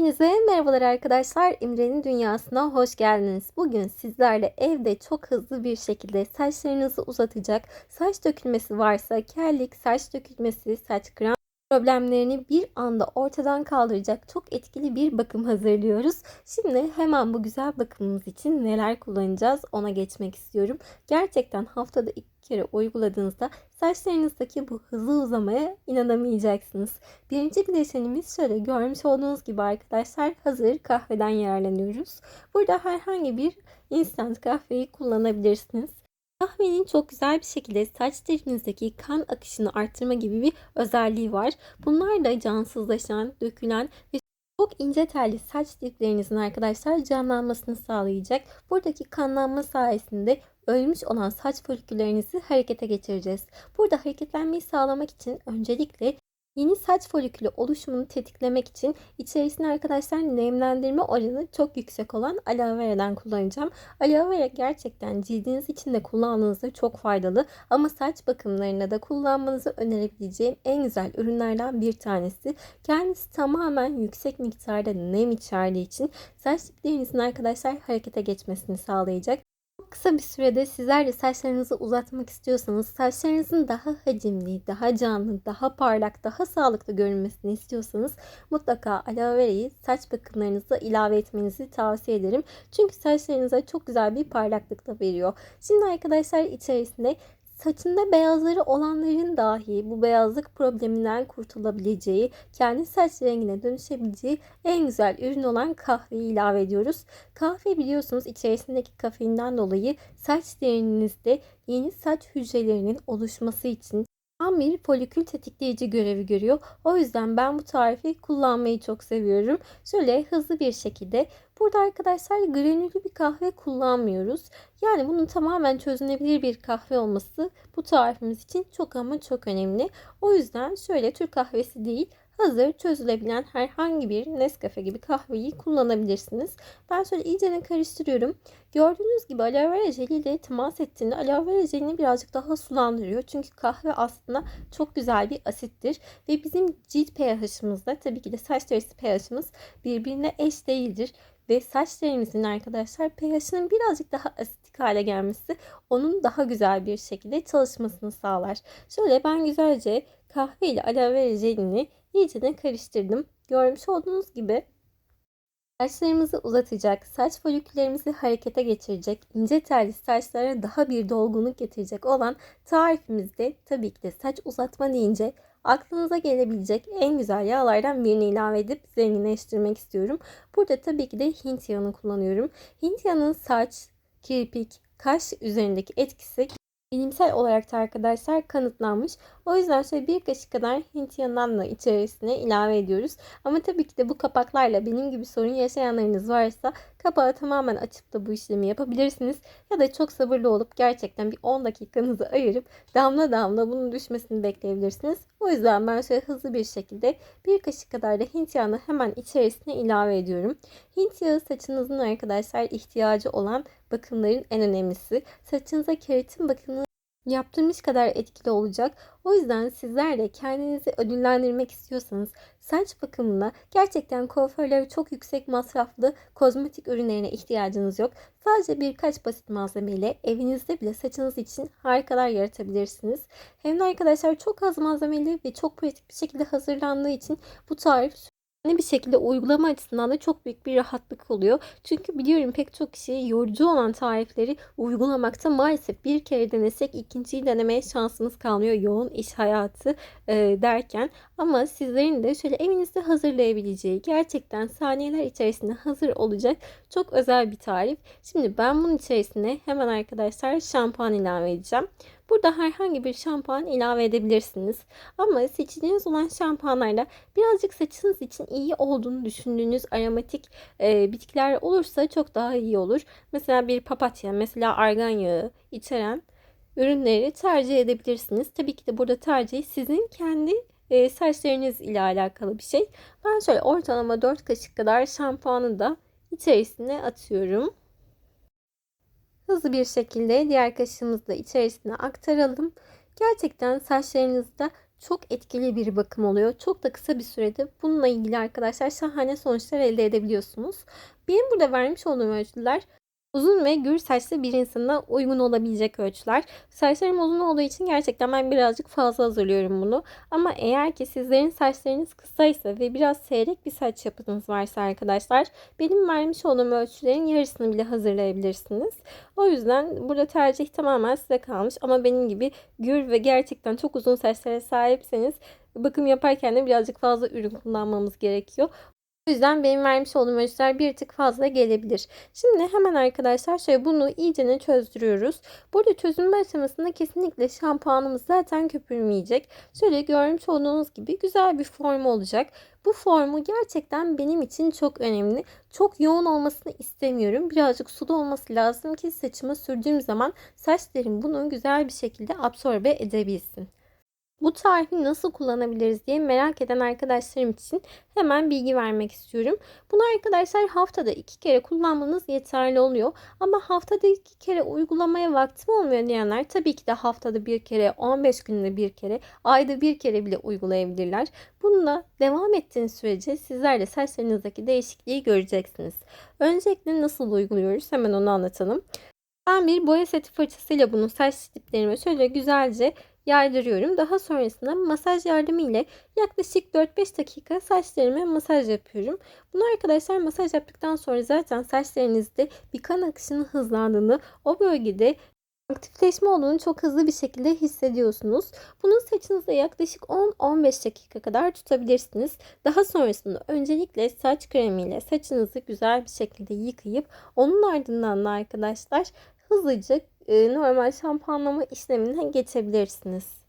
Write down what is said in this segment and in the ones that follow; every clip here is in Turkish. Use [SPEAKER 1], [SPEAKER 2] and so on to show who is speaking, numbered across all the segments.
[SPEAKER 1] Hepinize merhabalar arkadaşlar. İmre'nin dünyasına hoş geldiniz. Bugün sizlerle evde çok hızlı bir şekilde saçlarınızı uzatacak, saç dökülmesi varsa kellik, saç dökülmesi, saç krem problemlerini bir anda ortadan kaldıracak çok etkili bir bakım hazırlıyoruz. Şimdi hemen bu güzel bakımımız için neler kullanacağız ona geçmek istiyorum. Gerçekten haftada iki kere uyguladığınızda saçlarınızdaki bu hızlı uzamaya inanamayacaksınız. Birinci bileşenimiz şöyle görmüş olduğunuz gibi arkadaşlar hazır kahveden yararlanıyoruz. Burada herhangi bir instant kahveyi kullanabilirsiniz. Kahvenin çok güzel bir şekilde saç telinizdeki kan akışını arttırma gibi bir özelliği var. Bunlar da cansızlaşan, dökülen ve çok ince telli saç diplerinizin arkadaşlar canlanmasını sağlayacak. Buradaki kanlanma sayesinde ölmüş olan saç foliküllerinizi harekete geçireceğiz. Burada hareketlenmeyi sağlamak için öncelikle Yeni saç folikülü oluşumunu tetiklemek için içerisine arkadaşlar nemlendirme oranı çok yüksek olan aloe vera'dan kullanacağım. Aloe vera gerçekten cildiniz için de kullandığınızda çok faydalı ama saç bakımlarında da kullanmanızı önerebileceğim en güzel ürünlerden bir tanesi. Kendisi tamamen yüksek miktarda nem içerdiği için saç diplerinizin arkadaşlar harekete geçmesini sağlayacak kısa bir sürede sizler de saçlarınızı uzatmak istiyorsanız, saçlarınızın daha hacimli, daha canlı, daha parlak, daha sağlıklı görünmesini istiyorsanız mutlaka aloe vera'yı saç bakımlarınıza ilave etmenizi tavsiye ederim. Çünkü saçlarınıza çok güzel bir parlaklık da veriyor. Şimdi arkadaşlar içerisinde saçında beyazları olanların dahi bu beyazlık probleminden kurtulabileceği, kendi saç rengine dönüşebileceği en güzel ürün olan kahveyi ilave ediyoruz. Kahve biliyorsunuz içerisindeki kafeinden dolayı saç derinizde yeni saç hücrelerinin oluşması için tam bir folikül tetikleyici görevi görüyor. O yüzden ben bu tarifi kullanmayı çok seviyorum. Şöyle hızlı bir şekilde burada arkadaşlar granüllü bir kahve kullanmıyoruz. Yani bunun tamamen çözünebilir bir kahve olması bu tarifimiz için çok ama çok önemli. O yüzden şöyle Türk kahvesi değil hazır çözülebilen herhangi bir Nescafe gibi kahveyi kullanabilirsiniz. Ben şöyle iyice karıştırıyorum. Gördüğünüz gibi aloe vera jeli ile temas ettiğinde aloe vera jelini birazcık daha sulandırıyor. Çünkü kahve aslında çok güzel bir asittir. Ve bizim cilt pH'ımızda tabii ki de saç derisi pH'ımız birbirine eş değildir. Ve saç derimizin arkadaşlar pH'inin birazcık daha asitik hale gelmesi onun daha güzel bir şekilde çalışmasını sağlar. Şöyle ben güzelce kahve ile aloe vera jelini iyice karıştırdım. Görmüş olduğunuz gibi Saçlarımızı uzatacak, saç foliküllerimizi harekete geçirecek, ince telli saçlara daha bir dolgunluk getirecek olan tarifimizde tabii ki de saç uzatma deyince aklınıza gelebilecek en güzel yağlardan birini ilave edip zenginleştirmek istiyorum. Burada tabii ki de Hint yağını kullanıyorum. Hint yağının saç, kirpik, kaş üzerindeki etkisi bilimsel olarak da arkadaşlar kanıtlanmış. O yüzden şöyle bir kaşık kadar Hint yanağını içerisine ilave ediyoruz. Ama tabii ki de bu kapaklarla benim gibi sorun yaşayanlarınız varsa kapağı tamamen açıp da bu işlemi yapabilirsiniz. Ya da çok sabırlı olup gerçekten bir 10 dakikanızı ayırıp damla damla bunun düşmesini bekleyebilirsiniz. O yüzden ben şöyle hızlı bir şekilde bir kaşık kadar da Hint yağını hemen içerisine ilave ediyorum. Hint yağı saçınızın arkadaşlar ihtiyacı olan bakımların en önemlisi. Saçınıza keratin bakımını yaptırmış kadar etkili olacak. O yüzden sizler de kendinizi ödüllendirmek istiyorsanız saç bakımına gerçekten kuaförlere çok yüksek masraflı kozmetik ürünlerine ihtiyacınız yok. Sadece birkaç basit malzemeyle evinizde bile saçınız için harikalar yaratabilirsiniz. Hem de arkadaşlar çok az malzemeli ve çok pratik bir şekilde hazırlandığı için bu tarif bir şekilde uygulama açısından da çok büyük bir rahatlık oluyor. Çünkü biliyorum pek çok kişi yorucu olan tarifleri uygulamakta maalesef bir kere denesek ikinciyi denemeye şansımız kalmıyor yoğun iş hayatı e, derken. Ama sizlerin de şöyle evinizde hazırlayabileceği gerçekten saniyeler içerisinde hazır olacak çok özel bir tarif. Şimdi ben bunun içerisine hemen arkadaşlar şampuan ilave edeceğim. Burada herhangi bir şampuan ilave edebilirsiniz. Ama seçeceğiniz olan şampuanlarla birazcık saçınız için iyi olduğunu düşündüğünüz aromatik e, bitkiler olursa çok daha iyi olur. Mesela bir papatya, mesela argan yağı içeren ürünleri tercih edebilirsiniz. Tabii ki de burada tercih sizin kendi e, saçlarınız ile alakalı bir şey. Ben şöyle ortalama 4 kaşık kadar şampuanı da içerisine atıyorum. Hızlı bir şekilde diğer kaşığımızı içerisine aktaralım. Gerçekten saçlarınızda çok etkili bir bakım oluyor. Çok da kısa bir sürede bununla ilgili arkadaşlar şahane sonuçlar elde edebiliyorsunuz. Benim burada vermiş olduğum ölçüler Uzun ve gür saçlı bir insana uygun olabilecek ölçüler. Saçlarım uzun olduğu için gerçekten ben birazcık fazla hazırlıyorum bunu. Ama eğer ki sizlerin saçlarınız kısaysa ve biraz seyrek bir saç yapınız varsa arkadaşlar benim vermiş olduğum ölçülerin yarısını bile hazırlayabilirsiniz. O yüzden burada tercih tamamen size kalmış. Ama benim gibi gür ve gerçekten çok uzun saçlara sahipseniz bakım yaparken de birazcık fazla ürün kullanmamız gerekiyor. Yüzden benim vermiş olduğum ölçüler bir tık fazla gelebilir. Şimdi hemen arkadaşlar şöyle bunu iyicene çözdürüyoruz. Burada çözünme aşamasında kesinlikle şampuanımız zaten köpürmeyecek. Şöyle görmüş olduğunuz gibi güzel bir form olacak. Bu formu gerçekten benim için çok önemli. Çok yoğun olmasını istemiyorum. Birazcık sulu olması lazım ki saçıma sürdüğüm zaman saçlarım bunu güzel bir şekilde absorbe edebilsin. Bu tarifi nasıl kullanabiliriz diye merak eden arkadaşlarım için hemen bilgi vermek istiyorum. Bunu arkadaşlar haftada iki kere kullanmanız yeterli oluyor. Ama haftada iki kere uygulamaya vaktim olmuyor diyenler tabii ki de haftada bir kere, 15 günde bir kere, ayda bir kere bile uygulayabilirler. Bununla devam ettiğiniz sürece sizler de saçlarınızdaki değişikliği göreceksiniz. Öncelikle nasıl uyguluyoruz hemen onu anlatalım. Ben bir boya seti fırçasıyla bunu saç diplerime şöyle güzelce yaydırıyorum. Daha sonrasında masaj yardımı ile yaklaşık 4-5 dakika saçlarıma masaj yapıyorum. Bunu arkadaşlar masaj yaptıktan sonra zaten saçlarınızda bir kan akışının hızlandığını, o bölgede aktifleşme olduğunu çok hızlı bir şekilde hissediyorsunuz. Bunu saçınızda yaklaşık 10-15 dakika kadar tutabilirsiniz. Daha sonrasında öncelikle saç kremiyle saçınızı güzel bir şekilde yıkayıp onun ardından da arkadaşlar hızlıca normal şampuanlama işlemine geçebilirsiniz.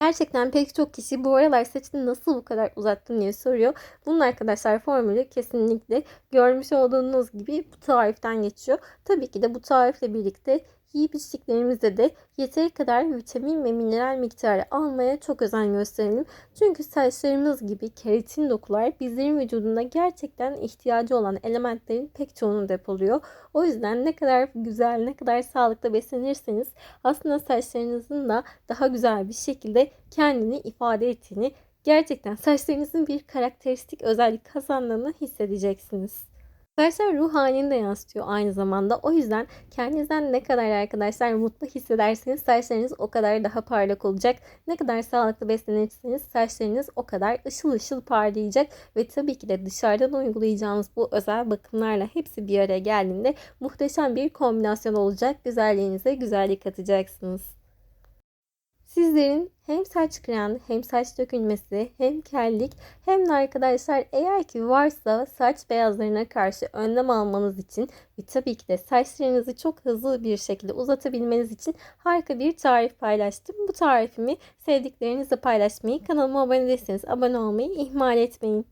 [SPEAKER 1] Gerçekten pek çok kişi bu aralar saçını nasıl bu kadar uzattın diye soruyor. Bunun arkadaşlar formülü kesinlikle görmüş olduğunuz gibi bu tariften geçiyor. Tabii ki de bu tarifle birlikte yiyip içtiklerimizde de yeteri kadar vitamin ve mineral miktarı almaya çok özen gösterelim. Çünkü saçlarımız gibi keratin dokular bizlerin vücudunda gerçekten ihtiyacı olan elementlerin pek çoğunu depoluyor. O yüzden ne kadar güzel, ne kadar sağlıklı beslenirseniz aslında saçlarınızın da daha güzel bir şekilde kendini ifade ettiğini, gerçekten saçlarınızın bir karakteristik özellik kazandığını hissedeceksiniz. Arkadaşlar ruh halini de yansıtıyor aynı zamanda. O yüzden kendinizden ne kadar arkadaşlar mutlu hissederseniz saçlarınız o kadar daha parlak olacak. Ne kadar sağlıklı beslenirseniz saçlarınız o kadar ışıl ışıl parlayacak. Ve tabii ki de dışarıdan uygulayacağınız bu özel bakımlarla hepsi bir araya geldiğinde muhteşem bir kombinasyon olacak. Güzelliğinize güzellik katacaksınız. Sizlerin hem saç krem hem saç dökülmesi hem kellik hem de arkadaşlar eğer ki varsa saç beyazlarına karşı önlem almanız için ve tabii ki de saçlarınızı çok hızlı bir şekilde uzatabilmeniz için harika bir tarif paylaştım. Bu tarifimi sevdiklerinizle paylaşmayı, kanalıma abone değilseniz abone olmayı ihmal etmeyin.